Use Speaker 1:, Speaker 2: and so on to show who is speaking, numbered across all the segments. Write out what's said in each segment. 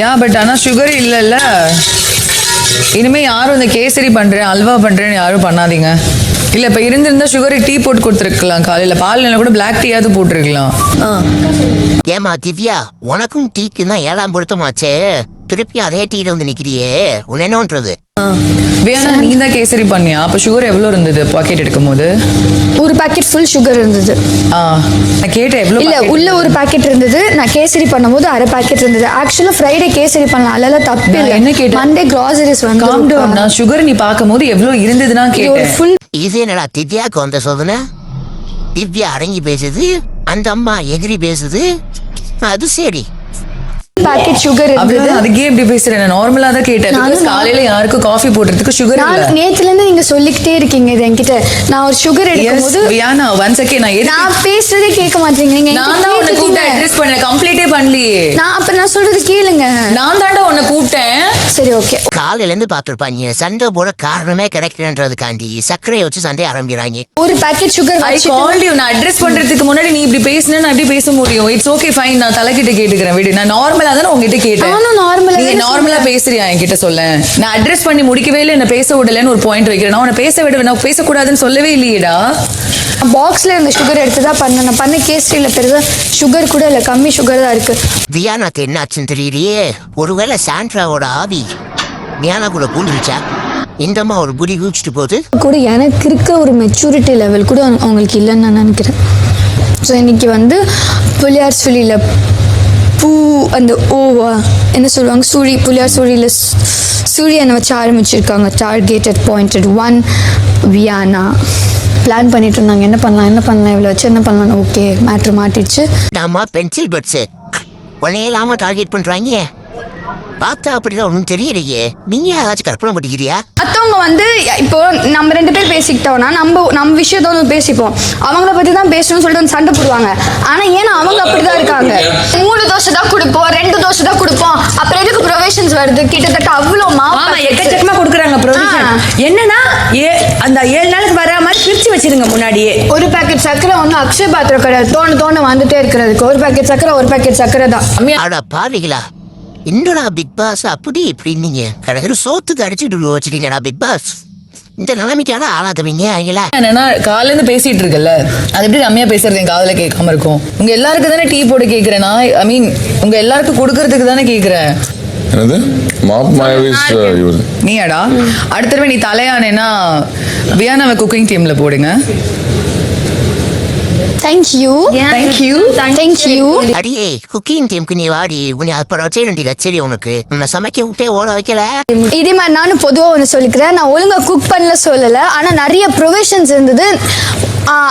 Speaker 1: Yeah but ஆனா sugar இல்லைல்ல. இனிமே யாரும் இந்த கேசரி பண்றேன் அல்வா பண்றேன்னு யாரும் பண்ணாதீங்க. இல்ல இப்ப இருந்திருந்தா சுகருக்கு டீ போட்டு கொடுத்துருக்கலாம் காலையில. பால் இல்லைனா கூட பிளாக் டீயாவது போட்டிருக்கலாம்.
Speaker 2: ஏமா திவ்யா உனக்கும் டீக்கு தான் ஏழாம் பொருத்தமாச்சே. திருப்பி அதே டீல வந்து நிக்கிறியே. உன்ன என்னன்றது?
Speaker 1: வேணா நீ தான் கேசரி பண்ணியா? அப்ப சுகர் எவ்வளவு இருந்தது? பாக்கெட் எடுக்கும் போது
Speaker 3: ஒரு பாக்கெட் ஃபுல் சுகர் இருந்தது.
Speaker 1: ஆ. நான் கேட்டேன் எவ்வளவு
Speaker 3: இல்ல? உள்ள ஒரு பாக்கெட் இருந்தது. நான் கேசரி பண்ணும்போது அரை பாக்கெட் இருந்தது. ஆக்சுவலா ஃப்ரைடே கேசரி பண்ணலாம். அதெல்லாம் தப்பு இல்ல.
Speaker 1: என்ன கேட்டேன்?
Speaker 3: Monday groceries
Speaker 1: Calm down.
Speaker 3: வந்து
Speaker 1: நான் சுகர் நீ பார்க்கும்போது எவ்வளவு இருந்ததுன்னா கேட்டேன்.
Speaker 3: ஃபுல்
Speaker 2: இது என்னடா திவ்யாக்கு வந்த சோதனை? திவ்யா அடங்கி பேசுது அந்த அம்மா எகிரி பேசுது. அது சரி.
Speaker 3: பாக்கெட் சுகர் இருந்தது.
Speaker 1: அதுக்கே எப்படி பேசுறேன். நான் நார்மலா தான் கேட்டேன். காலையில யாருக்கும் காஃபி போடுறதுக்கு சுகர் இல்ல.
Speaker 3: நேத்துல இருந்து நீங்க சொல்லிக்கிட்டே இருக்கீங்க இது என்கிட்ட. நான் ஒரு சுகர் எடுக்கும்
Speaker 1: எஸ்
Speaker 3: போது
Speaker 1: வியானா ஒன் செகண்ட் நான்
Speaker 3: நான் பேசுறதே கேட்க மாட்டீங்க. நீங்க
Speaker 1: நான் தான் உன்னை கூப்பிட்டு. அட்ரஸ் பண்ண கம்ப்ளீட்டே பண்ணலையே.
Speaker 3: நான் அப்ப நான் சொல்றது கேளுங்க.
Speaker 1: நான் தாண்டா உன்னை கூப்பிட்டேன்.
Speaker 3: சரி ஓகே
Speaker 2: காலையில இருந்து பாத்துருப்பாங்க சண்டை போட காரணமே கிடைக்கிறன்றதுக்காண்டி சர்க்கரையை வச்சு சண்டை ஆரம்பிக்கிறாங்க.
Speaker 3: ஒரு packet sugar
Speaker 1: I called you நான் அட்ரஸ் பண்றதுக்கு முன்னாடி நீ இப்படி பேசினா நான் எப்படி பேச முடியும்? இட்ஸ் ஓகே ஃபைன் நான் தலைக்கிட்ட கேட்டுக்கிறேன். விடு. நான் நார்மலா தானே உங்ககிட்ட கேட்டேன்.
Speaker 3: நானும் ஆ
Speaker 1: நீ நார்மலா பேசுறியா என்கிட்ட சொல்ல? நான் அட்ரஸ் பண்ணி முடிக்கவே இல்லை என்ன பேச விடலன்னு ஒரு பாயிண்ட் வைக்கிறேன். நான் உன்னை பேச விட நான் பேசக்கூடாதுன்னு சொல்லவே இல்லையேடா.
Speaker 3: பாக்ஸ்ல இருந்த சுகர் எடுத்து தான் பண்ணேன். நான் பண்ண கேசரியில பெருசா. சுகர் கூட இல்ல கம்மி சுகர் தான் இருக்கு.
Speaker 2: வியானாக்கு என்னாச்சுன்னு தெரியலையே ஒருவேளை சாண்ட்ராவோட ஆவி வியானா கூட பூந்துருச்சா இந்தம்மா ஒரு புடி குடிச்சிட்டு போகுது.
Speaker 3: கூட எனக்கு இருக்க ஒரு மெச்சூரிட்டி லெவல் கூட அவங்களுக்கு இல்லைன்னு நான் நினைக்கிறேன். ஸோ இன்னைக்கு வந்து புலியார் சுழியில் பூ அந்த ஓவா என்ன சொல்லுவாங்க? சூரி புலியார் சூரியில் சூரியனை வச்சு ஆரம்பிச்சிருக்காங்க targeted pointed one Viana plan பண்ணிட்டு இருந்தாங்க. என்ன பண்ணலாம் என்ன பண்ணலாம் இவ்வளோ வச்சு என்ன பண்ணலாம் ஓகே மேட்ரு மாட்டிடுச்சு.
Speaker 2: நாம பென்சில் பட்ஸு உன்னையே இல்லாமல் டார்கெட் பண்ணுறாங்க பார்த்தா அப்படிதான் ஒன்றும் தெரியலையே. நீங்க ஏதாச்சும் கற்பனை பண்ணிக்கிறியா?
Speaker 3: மற்றவங்க வந்து இப்போ நம்ம ரெண்டு பேர் பேசிக்கிட்டோம்னா நம்ம நம்ம விஷயத்த வந்து பேசிப்போம். அவங்கள பத்தி தான் பேசணும்னு சொல்லிட்டு வந்து சண்டை போடுவாங்க. ஆனா ஏன்னா அவங்க அப்படிதான் இருக்காங்க. மூணு தோசை தான் கொடுப்போம் ரெண்டு தோசை தான் கொடுப்போம். அப்புறம் எதுக்கு ப்ரொவிஷன்ஸ் வருது? கிட்டத்தட்ட அவ்வளோ
Speaker 4: ஆமா
Speaker 3: மாவு
Speaker 4: எக்கச்சக்கமா கொடுக்குறாங்க ப்ரொவிஷன். என்னன்னா ஏ- அந்த ஏழு நாளுக்கு வர மாதிரி பிரிச்சு வச்சிருங்க முன்னாடியே.
Speaker 3: ஒரு பாக்கெட் சக்கரை ஒன்று அக்ஷய பாத்திரம் கிடையாது. தோணு தோணு வந்துட்டே இருக்கிறதுக்கு. ஒரு பாக்கெட் சக்கரை ஒரு பாக்கெட் சக்கரை தான்.
Speaker 2: அட பாவிகளா. என்னடா பிக் பாஸ்? அப்படி இப்படின்னீங்க. கடைசியில் சோத்துக்கு அடிச்சுட்டு வச்சுட்டீங்கடா பிக் பாஸ். இந்த நிலைமைக்கான ஆளாதவங்க அவங்களா
Speaker 1: என்னன்னா காலையில இருந்து பேசிட்டு இருக்கல அது எப்படி ரம்யா பேசுறது என் காதுல கேட்காம இருக்கும்? உங்க எல்லாருக்கும் தானே டீ போட்டு கேக்குறேன் நான் ஐ மீன் உங்க எல்லாருக்கும் கொடுக்கறதுக்கு தானே கேக்குறேன்
Speaker 5: என்னது? மாப் மாயவிஸ்
Speaker 1: நீயாடா? அடுத்த தடவை நீ தலையானேன்னா வியானாவை குக்கிங் டீம்ல போடுங்க.
Speaker 3: Thank you
Speaker 1: thank you
Speaker 3: thank you
Speaker 2: அடியே குக்கிங் டீமுக்கு நீ வாடி. உன்னை அப்புறம் வச்சே வேண்டிய கச்சேரி உனக்கு. உன்னை சமைக்க விட்டே ஓட வைக்கல.
Speaker 3: இதே மாதிரி நானும் பொதுவாக ஒன்று சொல்லிக்கிறேன். நான் ஒழுங்கா குக் பண்ணல சொல்லலை. ஆனால் நிறைய ப்ரொவிஷன்ஸ் இருந்தது.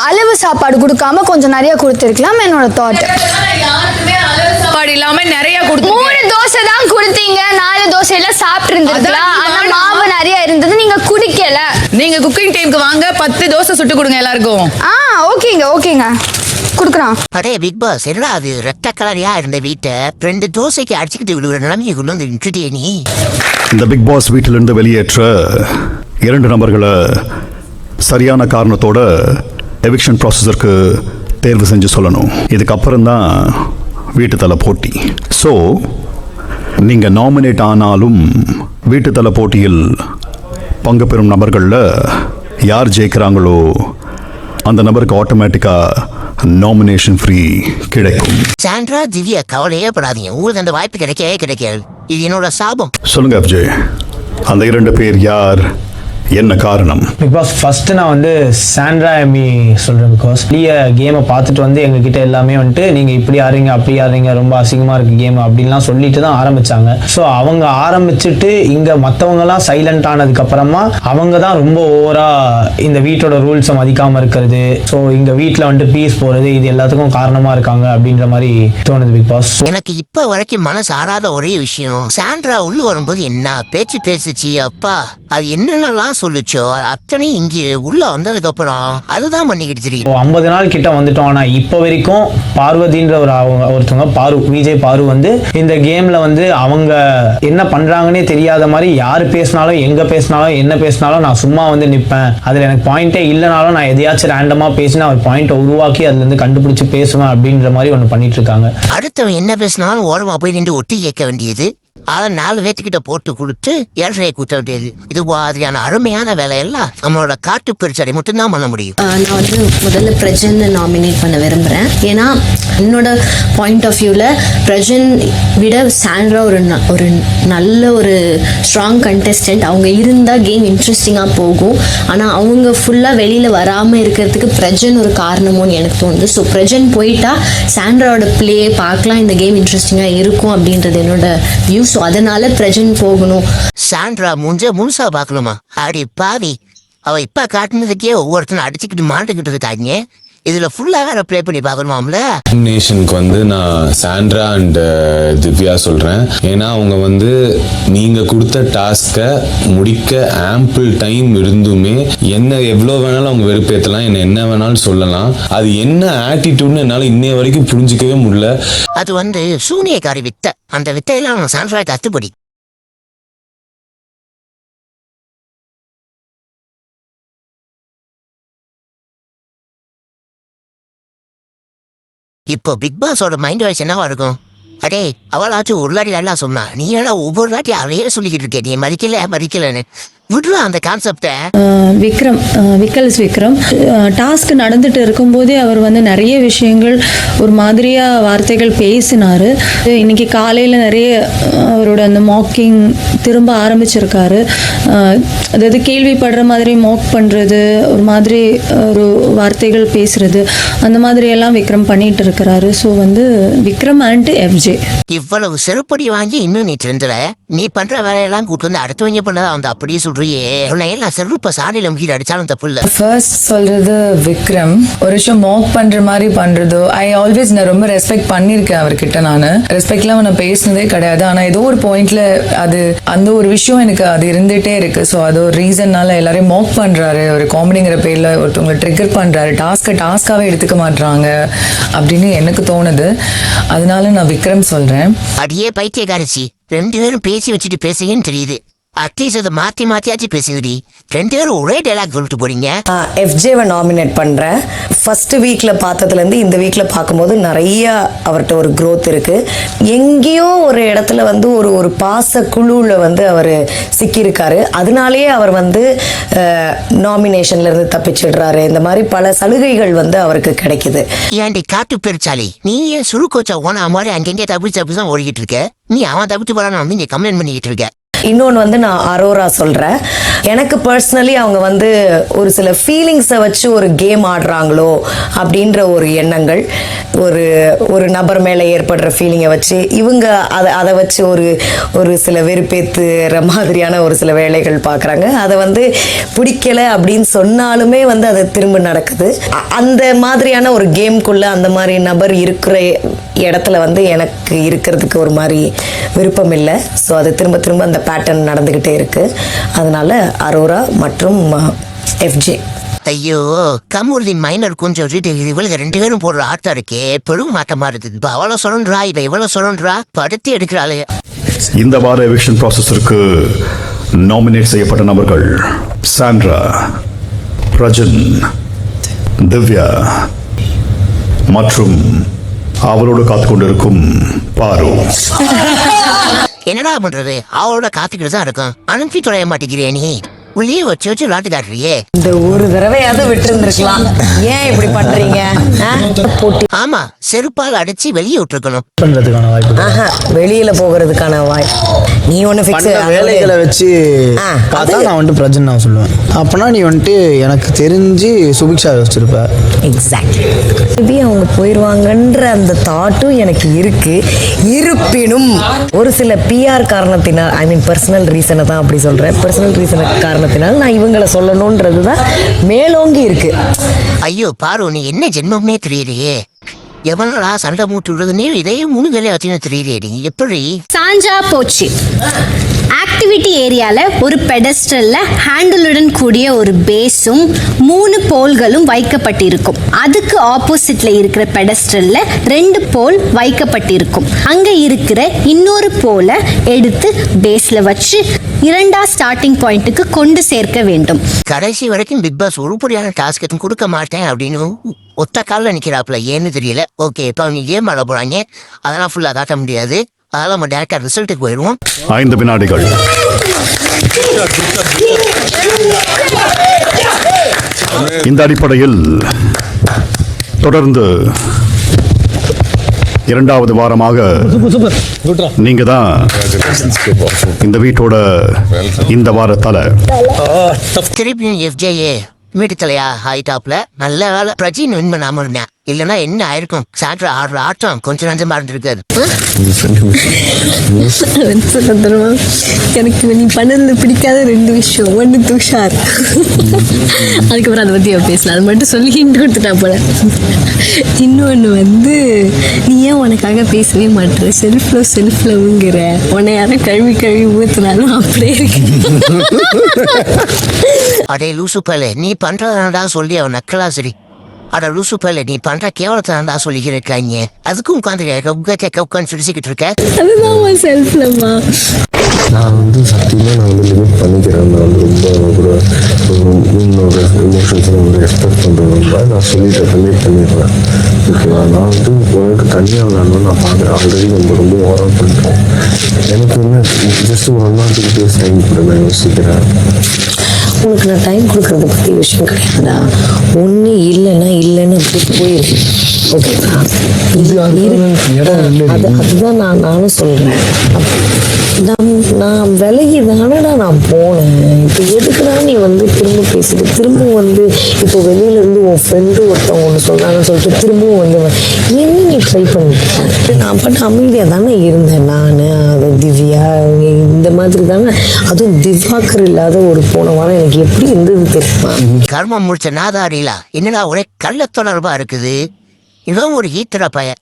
Speaker 3: அளவு சாப்பாடு கொடுக்காம கொஞ்சம் நிறைய கொடுத்துருக்கலாம் என்னோட தாட்
Speaker 1: சாப்பாடு இல்லாம நிறைய கொடுத்து
Speaker 3: மூணு தோசை தான் கொடுத்தீங்க. நாலு தோசையில சாப்பிட்டு இருந்திருக்கலாம் ஆனா. மாவு நிறைய இருந்தது. நீங்க குடிக்கல.
Speaker 1: நீங்க குக்கிங் டீமுக்கு வாங்க பத்து தோசை சுட்டு கொடுங்க எல்லாருக்கும்.
Speaker 3: ஆ ஓகேங்க ஓகேங்க. கொடுக்குறான்
Speaker 2: அடே பிக் பாஸ் என்னடா அது? ரெட்ட கலரியா இருந்த வீட்டை? ரெண்டு தோசைக்கு அடிச்சுக்கிட்டு விழுகிற நிலைமையை கொண்டு வந்து விட்டுட்டியே நீ?
Speaker 6: இந்த பிக் பாஸ் வீட்டிலிருந்து வெளியேற்ற இரண்டு நபர்களை சரியான காரணத்தோட எவிக்ஷன் ப்ராசஸருக்கு தேர்வு செஞ்சு சொல்லணும். இதுக்கப்புறம் தான் வீட்டு தலை போட்டி. ஸோ நீங்கள் நாமினேட் ஆனாலும் வீட்டு தலை போட்டியில் பங்கு பெறும் நபர்களில் யார் ஜெயிக்கிறாங்களோ அந்த நபருக்கு ஆட்டோமேட்டிக்காக நாமினேஷன் ஃப்ரீ கிடைக்கும்.
Speaker 2: சாண்ட்ரா திவ்யா கவலையே படாதீங்க. உங்களுக்கு அந்த வாய்ப்பு கிடைக்கவே கிடைக்காது. இது என்னோட சாபம்.
Speaker 6: சொல்லுங்க அப்ஜய் அந்த இரண்டு பேர் யார்? என்ன காரணம்?
Speaker 7: பிக் பாஸ் ஃபர்ஸ்ட் நான் வந்து சாண்ட்ரா எம்மி சொல்றேன் பிகாஸ் வெளிய கேமை பார்த்துட்டு வந்து எங்ககிட்ட எல்லாமே வந்துட்டு நீங்க இப்படி ஆடுறீங்க அப்படி ஆடுறீங்க ரொம்ப அசிங்கமா இருக்கு கேம் அப்படின்லாம் சொல்லிட்டு தான் ஆரம்பிச்சாங்க. ஸோ அவங்க ஆரம்பிச்சுட்டு இங்க மற்றவங்கலாம் சைலண்ட் ஆனதுக்கு அப்புறமா அவங்க தான் ரொம்ப ஓவரா இந்த வீட்டோட ரூல்ஸை மதிக்காம இருக்கிறது. ஸோ இங்க வீட்டில் வந்துட்டு பீஸ் போறது இது எல்லாத்துக்கும் காரணமா இருக்காங்க அப்படின்ற மாதிரி தோணுது பிக் பாஸ்
Speaker 2: எனக்கு இப்ப வரைக்கும் மனசு ஆறாத ஒரே விஷயம் சாண்ட்ரா உள்ள வரும்போது என்ன பேச்சு பேசுச்சு அப்பா அது என்னென்னலாம் சொல்லுச்சோ? அத்தனை இங்கே உள்ள வந்ததுக்கு அப்புறம் அதுதான் பண்ணிக்கிட்டு
Speaker 7: ஐம்பது நாள் கிட்ட வந்துட்டோம். ஆனால் இப்போ வரைக்கும் பார்வதின்ற ஒரு ஒருத்தவங்க பாரு விஜய் பாரு வந்து இந்த கேமில் வந்து அவங்க என்ன பண்ணுறாங்கன்னே தெரியாத மாதிரி யார் பேசினாலும் எங்கே பேசினாலும் என்ன பேசினாலும் நான் சும்மா வந்து நிற்பேன் அதில் எனக்கு பாயிண்டே இல்லைனாலும் நான் எதையாச்சும் ரேண்டமாக பேசி நான் ஒரு பாயிண்ட்டை உருவாக்கி அதுலேருந்து கண்டுபிடிச்சி பேசுவேன் அப்படின்ற மாதிரி ஒன்று பண்ணிட்டு இருக்காங்க.
Speaker 2: அடுத்தவன் என்ன பேசினாலும் ஓரமா போய் நின்று ஒட்டி கேட்க வேண்டியது. அதை நாலு பேத்துக்கிட்ட போட்டு கொடுத்து ஏழ்றையை கூட்ட வேண்டியது இது மாதிரியான அருமையான வேலையெல்லாம் நம்மளோட காட்டு பெருச்சடை மட்டும்தான் பண்ண முடியும்.
Speaker 8: நான் வந்து முதல்ல பிரஜன் நாமினேட் பண்ண விரும்புகிறேன் ஏன்னா என்னோட பாயிண்ட் ஆஃப் வியூவில் பிரஜன் விட சாண்ட்ரா ஒரு ந- ஒரு நல்ல ஒரு ஸ்ட்ராங் கண்டெஸ்டன்ட் அவங்க இருந்தால் கேம் இன்ட்ரெஸ்டிங்காக போகும். ஆனால் அவங்க ஃபுல்லாக வெளியில் வராமல் இருக்கிறதுக்கு பிரஜன் ஒரு காரணமும்னு எனக்கு தோணுது. ஸோ பிரஜன் போயிட்டா சாண்ட்ராவோட ப்ளே பார்க்கலாம் இந்த கேம் இன்ட்ரெஸ்டிங்காக இருக்கும் அப்படின்றது என்னோட வியூ ஸோ அதனால பிரஜன் போகணும்.
Speaker 2: சாண்ட்ரா மூஞ்ச முழுசா பார்க்கணுமா அடி பாவி. அவ இப்ப காட்டுனதுக்கே ஒவ்வொருத்தனும் அடிச்சுக்கிட்டு மாட்டுக்கிட்டு இருக்காங்க இதுல ஃபுல்லா வேற ப்ளே பண்ணி பார்க்கணுமாம்ல?
Speaker 9: நாமினேஷனுக்கு வந்து நான் சாண்ட்ரா அண்ட் திவ்யா சொல்கிறேன் ஏன்னா அவங்க வந்து நீங்கள் கொடுத்த டாஸ்க்கை முடிக்க ஆம்பிள் டைம் இருந்துமே என்ன எவ்வளோ வேணாலும் அவங்க வெறுப்பேற்றலாம் என்ன என்ன வேணாலும் சொல்லலாம். அது என்ன ஆட்டிடியூட்னு என்னால் இன்னைய வரைக்கும் புரிஞ்சிக்கவே முடியல.
Speaker 2: அது வந்து சூனியக்காரி வித்தை. அந்த வித்தையெல்லாம் அவன் சாண்ட்ரா இப்போ பிக் பாஸோட மைண்ட் வாய்ஸ் என்னவா இருக்கும்? அடே அவளாச்சும் ஒரு வாட்டி நல்லா சொன்னா நீ எல்லாம் ஒவ்வொரு வாட்டி அதையே சொல்லிக்கிட்டு இருக்கே? நீ மதிக்கல மதிக்கலன்னு. விடுறா அந்த கான்செப்டை
Speaker 10: விக்ரம் விக்கல்ஸ் விக்ரம். டாஸ்க் நடந்துட்டு இருக்கும்போதே அவர் வந்து நிறைய விஷயங்கள் ஒரு மாதிரியா வார்த்தைகள் பேசினார். இன்னைக்கு காலையில் நிறைய அவரோட அந்த மாக்கிங் திரும்ப ஆரம்பிச்சிருக்காரு. அதாவது கேள்விப்படுற மாதிரி மாக் பண்ணுறது ஒரு மாதிரி ஒரு வார்த்தைகள் பேசுறது அந்த மாதிரி எல்லாம் விக்ரம் பண்ணிட்டு இருக்கிறாரு. ஸோ வந்து விக்ரம் அண்ட் எஃப்ஜே
Speaker 2: இவ்வளவு செருப்படி வாங்கி இன்னும் நீ திருந்துற நீ பண்ற வேலையெல்லாம் கூட்டு வந்து அடுத்தவங்க பண்ணதை அந்த அப்படியே சொல்றியே? உன்னை எல்லாம் செருப்ப சாணியில அடிச்சாலும் தப்பு இல்ல
Speaker 1: ஃபர்ஸ்ட் சொல்றது விக்ரம். ஒரு விஷயம் மாக் பண்ற மாதிரி பண்றதோ ஐ ஆல்வேஸ் நான் ரொம்ப ரெஸ்பெக்ட் பண்ணியிருக்கேன் அவர்கிட்ட நான். ரெஸ்பெக்ட்லாம் நான் பேசினதே கிடையாது. ஆனா ஏதோ ஒரு பாயிண்ட்ல அது அந்த ஒரு விஷயம் எனக்கு அது இருந்துட்டே இருக்கு. ஸோ அது ஒரு ரீசன்னால எல்லாரையும் மாக் பண்றாரு. ஒரு காமெடிங்கிற பேர்ல ஒருத்தவங்களை ட்ரிகர் பண்றாரு. டாஸ்க்கை டாஸ்காவே எடுத்துக்க மாட்றாங்க அப்படின்னு எனக்கு தோணுது. அதனால நான் விக்ரம் சொல்றேன்.
Speaker 2: அடியே பைத்தியக்காரச்சி. ரெண்டு பேரும் பேசி வச்சுட்டு பேசுங்கன்னு தெரியுது. அட்லீஸ்ட் அதை மாத்தி மாத்தியாச்சும் பேசுங்கடி. ரெண்டு பேரும் ஒரே டைலாக் சொல்லிட்டு போறீங்க.
Speaker 11: எஃப்ஜேவை நாமினேட் பண்ணுறேன் ஃபஸ்ட்டு வீக்கில் பார்த்ததுலேருந்து இந்த வீக்கில் பார்க்கும்போது நிறைய அவர்கிட்ட ஒரு growth இருக்குது எங்கேயோ ஒரு இடத்துல வந்து ஒரு ஒரு பாச குழுவில் வந்து அவர் சிக்கியிருக்காரு. அதனாலேயே அவர் வந்து நாமினேஷன்லேருந்து தப்பிச்சிடுறாரு. இந்த மாதிரி பல சலுகைகள் வந்து அவருக்கு கிடைக்குது.
Speaker 2: ஏன்டி காட்டு பெருச்சாலி நீ ஏன் சுருக்கோச்சா ஓனா மாதிரி அங்கங்கே தப்பிச்சு தப்பிச்சு தான் ஓடிக்கிட்டு இருக்க? நீ அவன் தப்பிச்சு போறான்னு வந்து இங்க கம்ப்ளைண்ட் பண்ணிக்கிட்டு இருக்க.
Speaker 11: இன்னொன்று வந்து நான் அரோரா சொல்கிறேன் எனக்கு பர்சனலி அவங்க வந்து ஒரு சில ஃபீலிங்ஸை வச்சு ஒரு கேம் ஆடுறாங்களோ அப்படின்ற ஒரு எண்ணங்கள் ஒரு ஒரு நபர் மேலே ஏற்படுற ஃபீலிங்கை வச்சு இவங்க அதை அதை வச்சு ஒரு ஒரு சில வெறுப்பேத்துற மாதிரியான ஒரு சில வேலைகள் பார்க்குறாங்க அதை வந்து பிடிக்கல அப்படின்னு சொன்னாலுமே வந்து அது திரும்ப நடக்குது. அந்த மாதிரியான ஒரு கேம்குள்ளே அந்த மாதிரி நபர் இருக்கிற இடத்துல வந்து எனக்கு இருக்கிறதுக்கு ஒரு மாதிரி விருப்பம் இல்லை ஸோ அது திரும்ப திரும்ப அந்த பேட்டர்ன் நடந்துக்கிட்டே இருக்கு. அதனால அரோரா மற்றும் எஃப்ஜே
Speaker 2: ஐயோ கமருதீன் மைனர் கொஞ்சம் இவளுக்கு ரெண்டு பேரும் போடுற ஆட்டம் இருக்கே பெரும் ஆட்டமா இருக்குது. இப்ப அவ்வளவு சொல்றா இப்ப இவ்வளவு சொல்றா படுத்தி எடுக்கிறாளே.
Speaker 6: இந்த வார எவிக்ஷன் ப்ராசஸருக்கு நாமினேட் செய்யப்பட்ட நபர்கள் சாண்ட்ரா பிரஜன் திவ்யா மற்றும் அவளோட காத்து கொண்டிருக்கும் பாரு.
Speaker 2: என்னடா பண்றது? அவளோட காத்துக்கிட்டு தான் இருக்கும். அனுப்பி தொலைய மாட்டேங்கிறேன் நீ. உள்ளே வச்சு வச்சு விளாட்டு காட்டுறியே
Speaker 11: இந்த ஒரு தடவையாவது விட்டுருந்துருக்கலாம். ஏன் இப்படி பண்றீங்க?
Speaker 2: ஆமா செருப்பால் அடிச்சு வெளியே விட்டுருக்கணும்.
Speaker 7: வாய்ப்பு
Speaker 11: வெளியில போகிறதுக்கான வாய். நீ ஒண்ணு ஃபிக்ஸ்
Speaker 7: வேலைகளை வச்சு பார்த்தா நான் வந்துட்டு பிரஜன் நான் சொல்லுவேன். அப்போனா நீ வந்துட்டு எனக்கு தெரிஞ்சு சுபிக்ஷா யோசிச்சிருப்ப.
Speaker 11: எக்ஸாக்ட்லி மேபி அவங்க போயிடுவாங்கன்ற அந்த தாட்டும் எனக்கு இருக்கு. இருப்பினும் ஒரு சில பிஆர் காரணத்தினால் ஐ மீன் பர்சனல் ரீசனை தான் அப்படி சொல்றேன். பர்சனல் ரீசன் காரணத்தினால் நான் இவங்களை சொல்லணுன்றது தான் மேலோங்கி இருக்கு.
Speaker 2: ஐயோ பாரு நீ என்ன ஜென்மம்னே தெரியலையே. எவனடா சண்டை மூட்டு விடுறதுன்னே இதே மூணு வேலையை வச்சுன்னு தெரியலையே நீ. எப்படி?
Speaker 8: சாஞ்சா போச்சு. ஆக்டிவிட்டி ஏரியாவில் ஒரு பெடஸ்டல்ல ஹேண்டிலுடன் கூடிய ஒரு பேஸும் மூணு போல்களும் வைக்கப்பட்டிருக்கும். அதுக்கு ஆப்போசிட்ல இருக்கிற பெடஸ்டல்ல ரெண்டு போல் வைக்கப்பட்டிருக்கும். அங்கே இருக்கிற இன்னொரு போலை எடுத்து பேஸில் வச்சு இரண்டா ஸ்டார்டிங் பாயிண்ட்டுக்கு கொண்டு சேர்க்க வேண்டும்.
Speaker 2: கடைசி வரைக்கும் பிக் பாஸ் உருப்படியான டாஸ்க் எதுவும் கொடுக்க மாட்டேன் அப்படின்னு ஒத்த காலில் நிற்கிறாப்புல ஏன்னு தெரியல. ஓகே இப்போ அவங்க ஏன் மழை போகிறாங்க அதெல்லாம் ஃபுல்லாக காட்ட முடியாது. அதெல்லாம் நம்ம டேரக்டாக ரிசல்ட்டுக்கு போயிடுவோம்.
Speaker 6: ஐந்து வினாடிகள். இந்த அடிப்படையில் தொடர்ந்து இரண்டாவது வாரமாக நீங்க தான் இந்த வீட்டோட இந்த வார தலை
Speaker 2: திருப்பியும் எஃப்ஜேஏ மீட்டுத்தலையா ஹை டாப்ல நல்ல வேலை பிரஜின் வின் பண்ணாம இருந்தேன். இல்லனா என்ன ஆயிருக்கும்? சாட்ரா ஆடுற ஆட்டம் கொஞ்சம் நஞ்சமா
Speaker 8: இருந்திருக்காரு எனக்கு நீ பண்ணதுல பிடிக்காத ரெண்டு விஷயம். ஒன்று துஷார். அதுக்கப்புறம் அதை பத்தி பேசலாம் அது மட்டும் சொல்லி ஹிண்ட் கொடுத்துட்டா போல. இன்னொன்று வந்து நீ ஏன் உனக்காக பேசவே மாட்டேற? செல்ஃப் லவ் செல்ஃப் லவ்ங்கிற உன்னை யாரும் கழுவி கழுவி ஊத்துனாலும் அப்படியே இருக்கு.
Speaker 2: அடே லூசு பலே நீ பண்றதாண்டா சொல்லி அவன் நக்கலா சரி அட லூசு பலே நீ பண்ற கேவலத்தாண்டா சொல்லிக்கிட்டு இருக்காங்க அதுக்கும் உட்காந்து உட்காந்து உட்காந்து சிரிச்சுக்கிட்டு இருக்க.
Speaker 8: அதுதான் செல்ஃப் லவ்மா
Speaker 9: நான் வந்து சத்தியமாக நான் வந்து லிமிட் பண்ணிக்கிறேன். நான் வந்து ரொம்ப கூட உன்னோட எமோஷன்ஸை வந்து எக்ஸ்பெக்ட் பண்ணுறேன் ரொம்ப நான் சொல்லிட்டேன் லிமிட் பண்ணிடுறேன். ஓகேவா நான் வந்து உனக்கு தனியாக விளாடணும் நான் பார்க்குறேன். ஆல்ரெடி நம்ம ரொம்ப ஓரம் பண்ணிட்டேன் எனக்கு வந்து ஜஸ்ட் ஒரு டூ டேஸ் டைம் கூட நான் யோசிக்கிறேன்.
Speaker 11: உனக்கு நான் டைம் கொடுக்கறத பற்றி விஷயம் கிடையாதுடா. ஒன்று இல்லைன்னா இல்லைன்னு அப்படி போயிரு ஓகேவா அதுதான் நான் நானும் சொல்கிறேன் நான் நான் விலகி தானடா நான் போனேன் இப்போ எதுக்குடா நீ வந்து திரும்ப பேசிட்டு திரும்ப வந்து இப்போ வெளியில இருந்து உன் ஃப்ரெண்டு ஒருத்தவங்க ஒன்று சொல்கிறாங்கன்னு சொல்லிட்டு திரும்பவும் வந்து என்ன நீ ட்ரை பண்ணிட்டு நான் பாட்டு அமைதியாக தானே இருந்தேன் நான் அது திவ்யா இந்த மாதிரி தானே அதுவும் திவாக்கர் இல்லாத ஒரு போன வாரம் எனக்கு எப்படி இருந்தது தெரியுமா
Speaker 2: கர்மம் முடிச்ச நாதாரிலா என்னடா ஒரே கள்ள தொடர்பா இருக்குது? இவன் ஒரு ஈத்திர பையன்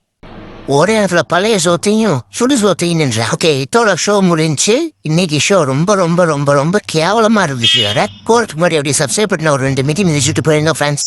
Speaker 2: ஒரே இடத்துல பழைய சோத்தையும் சுடு சோத்தையும் நின்றேன் ஓகே இதோட ஷோ முடிஞ்சு இன்னைக்கு ஷோ ரொம்ப ரொம்ப ரொம்ப ரொம்ப கேவலமா இருந்துச்சு வேற. கோர்ட் மாதிரி அப்படி சப்ஸ்கிரைப் பண்ண ஒரு ரெண்டு மீட்டிங் மிதிச்சுட்டு போயிருந்தோம் ஃப்ரெண்ட்ஸ்